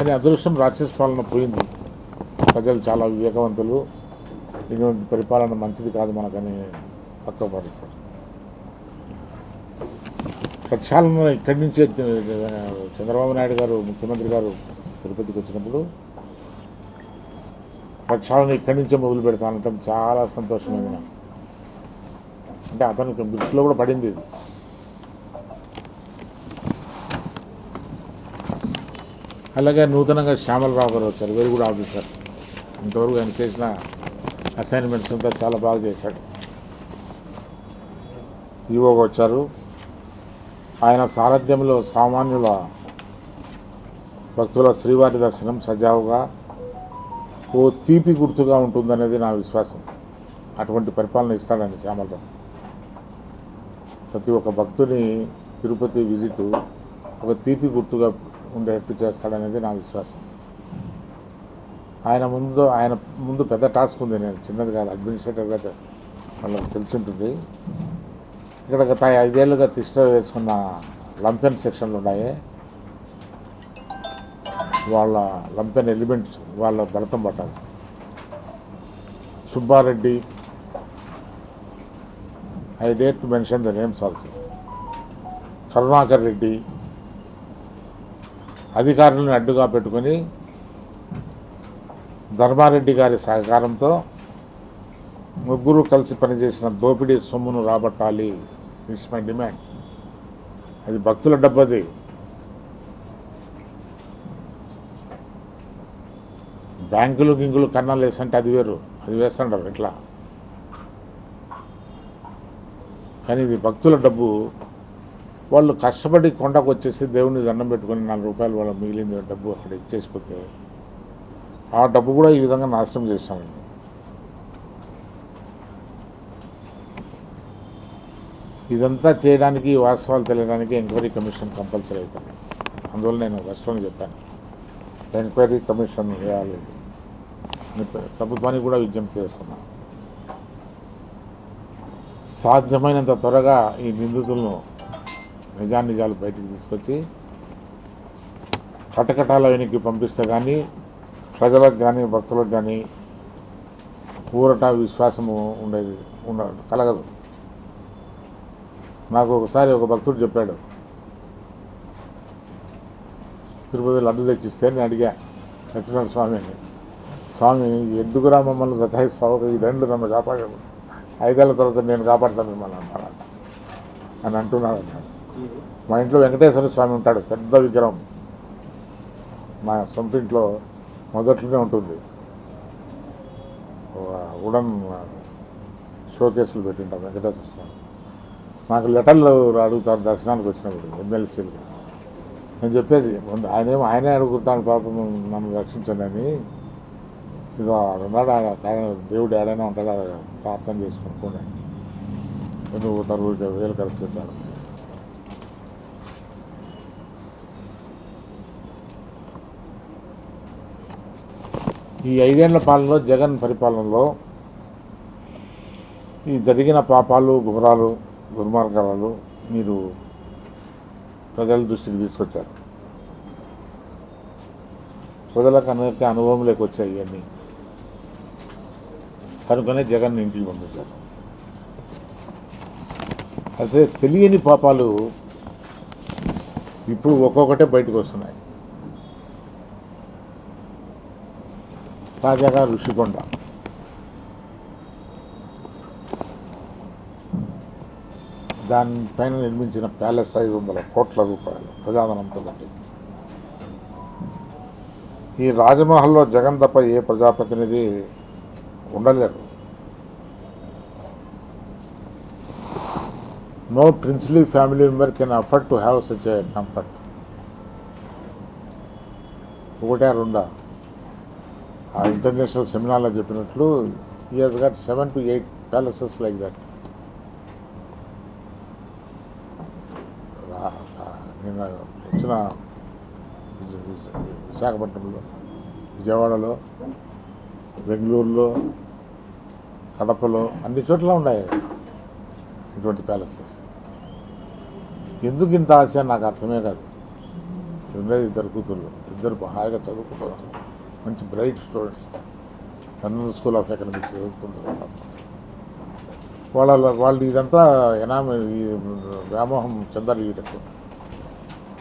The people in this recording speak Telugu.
కానీ అదృష్టం రాక్షస పాలన పోయింది. ప్రజలు చాలా వివేకవంతులు. ఇటువంటి పరిపాలన మంచిది కాదు మనకని పక్క పడేశారు ప్రక్షాళన ఇక్కడి నుంచే చంద్రబాబు నాయుడు గారు ముఖ్యమంత్రి గారు తిరుపతికి వచ్చినప్పుడు ప్రక్షాళన ఇక్కడి నుంచే మొదలు పెడతానంటాం చాలా సంతోషమైన అంటే అతనికి దృష్టిలో కూడా పడింది ఇది. అలాగే నూతనంగా శ్యామలరావు గారు వచ్చారు వెరీ గుడ్ ఆఫీసర్ ఇంతవరకు ఆయన చేసిన అసైన్మెంట్స్ అంతా చాలా బాగా చేశాడు. ఈవోగా వచ్చారు. ఆయన సారథ్యంలో సామాన్యుల భక్తుల శ్రీవారి దర్శనం సజావుగా ఓ తీపి గుర్తుగా ఉంటుందనేది నా విశ్వాసం. అటువంటి పరిపాలన ఇస్తాడండి శ్యామలరావు. ప్రతి ఒక్క భక్తుని తిరుపతి విజిట్ ఒక తీపి గుర్తుగా ఉండేట్టు చేస్తాడనేది నా విశ్వాసం. ఆయన ముందు ఆయన ముందు పెద్ద టాస్క్ ఉంది. నేను చిన్నది కాదు అడ్మినిస్ట్రేటర్గా వాళ్ళకి తెలిసి ఉంటుంది ఇక్కడ గత ఐదేళ్ళుగా తిష్ట వేసుకున్న లంపెన్ సెక్షన్లు ఉన్నాయి. వాళ్ళ లంపెన్ ఎలిమెంట్స్ వాళ్ళ భరతం పట్టాలి. Subbareddy I dare to mention the names also. Karunakar Reddy అధికారులను అడ్డుగా పెట్టుకొని ధర్మారెడ్డి గారి సహకారంతో ముగ్గురు కలిసి పనిచేసిన దోపిడీ సొమ్మును రాబట్టాలి. ఇట్స్ మై డిమాండ్ అది భక్తుల డబ్బది. బ్యాంకులు గింగులు కన్నాలు వేసంటే అది వేరు. అది వేస్తుంటారు ఇట్లా కానీ ఇది భక్తుల డబ్బు. వాళ్ళు కష్టపడి కొండకు వచ్చేసి దేవుని దండం పెట్టుకొని నాలుగు రూపాయలు వాళ్ళ మిగిలింది డబ్బు అక్కడ ఇచ్చేసిపోతే ఆ డబ్బు కూడా ఈ విధంగా నాశనం చేస్తామండి. ఇదంతా చేయడానికి వాస్తవాలు తెలియడానికి ఎంక్వైరీ కమిషన్ కంపల్సరీ అవుతాను అందువల్ల నేను ఫస్ట్లోనే చెప్పాను. ఎంక్వైరీ కమిషన్ వేయాలి. ప్రభుత్వానికి కూడా విజ్ఞప్తి చేస్తున్నాను సాధ్యమైనంత త్వరగా ఈ నిందితులను నిజానిజాలు బయటకు తీసుకొచ్చి కటకటాల వెనక్కి పంపిస్తే కానీ ప్రజలకు కానీ భక్తులకు కానీ ఊరట విశ్వాసము ఉండేది ఉండ కలగదు. నాకు ఒకసారి ఒక భక్తుడు చెప్పాడు తిరుపతి లడ్డు తెచ్చిస్తే నేను అడిగా సత్యనారాయణ స్వామిని స్వామి ఎందుకురా మమ్మల్ని సతాయిస్తావు? ఈ రెండు నన్ను కాపాడాడు ఐదేళ్ళ తర్వాత నేను కాపాడుతాను మిమ్మల్ని అన్నాడు అని అంటున్నాడు అన్నాడు. మా ఇంట్లో వెంకటేశ్వర స్వామి ఉంటాడు పెద్ద విగ్రహం. మా సొంత ఇంట్లో మొదట్లోనే ఉంటుంది. ఉడన్ షోకేసులు పెట్టింటాం వెంకటేశ్వర స్వామి. నాకు లెటర్లు అడుగుతారు దర్శనానికి వచ్చినప్పుడు ఎమ్మెల్సీలు. నేను చెప్పేది ఆయనేమో ఆయనే అడుగుతాను పాపం నన్ను రక్షించండి అని. ఇదో ఉన్నాడు ఆయన దేవుడు ఏడైనా ఉంటాడు ప్రార్థన చేసుకుని ఎందుకు పోతారు? వేలు ఖర్చు పెట్టాడు ఈ ఐదేళ్ళ పాలనలో జగన్ పరిపాలనలో ఈ జరిగిన పాపాలు గుమరాలు దుర్మార్గాలు మీరు ప్రజల దృష్టికి తీసుకొచ్చారు. ప్రజలకు అనేక అనుభవం వచ్చాయి ఇవన్నీ. కనుకనే జగన్ ఇంటికి పంపించారు అయితే తెలియని పాపాలు ఇప్పుడు ఒక్కొక్కటే బయటకు వస్తున్నాయి. తాజాగా ఋషికొండ. దానిపైన నిర్మించిన ప్యాలెస్ ఐదు వందల కోట్ల రూపాయలు ప్రజాధనంతో కట్టింది. ఈ రాజమహల్లో జగన్ తప్ప ఏ ప్రజాప్రతినిధి ఉండలేరు. No princely family member can afford to have such a comfort ఒకటే రెండా. ఆ ఇంటర్నేషనల్ సెమినార్లో చెప్పినట్లు ఈ he's got seven to eight palaces like that నిన్న వచ్చిన విశాఖపట్నంలో విజయవాడలో బెంగళూరులో కడపలో అన్ని చోట్ల ఉన్నాయి ఇటువంటి ప్యాలెసెస్ ఎందుకు ఇంత ఆశ? నాకు అర్థమే కాదు. ఉండేది ఇద్దరు కూతుర్లు. ఇద్దరు హాయిగా చదువుకుంటున్నారు మంచి bright students. Kurnool school of economics చదువుకుంటారు వాళ్ళ వాళ్ళు ఇదంతా ఎనామ ఈ వ్యామోహం చెందాలి వీళ్ళకు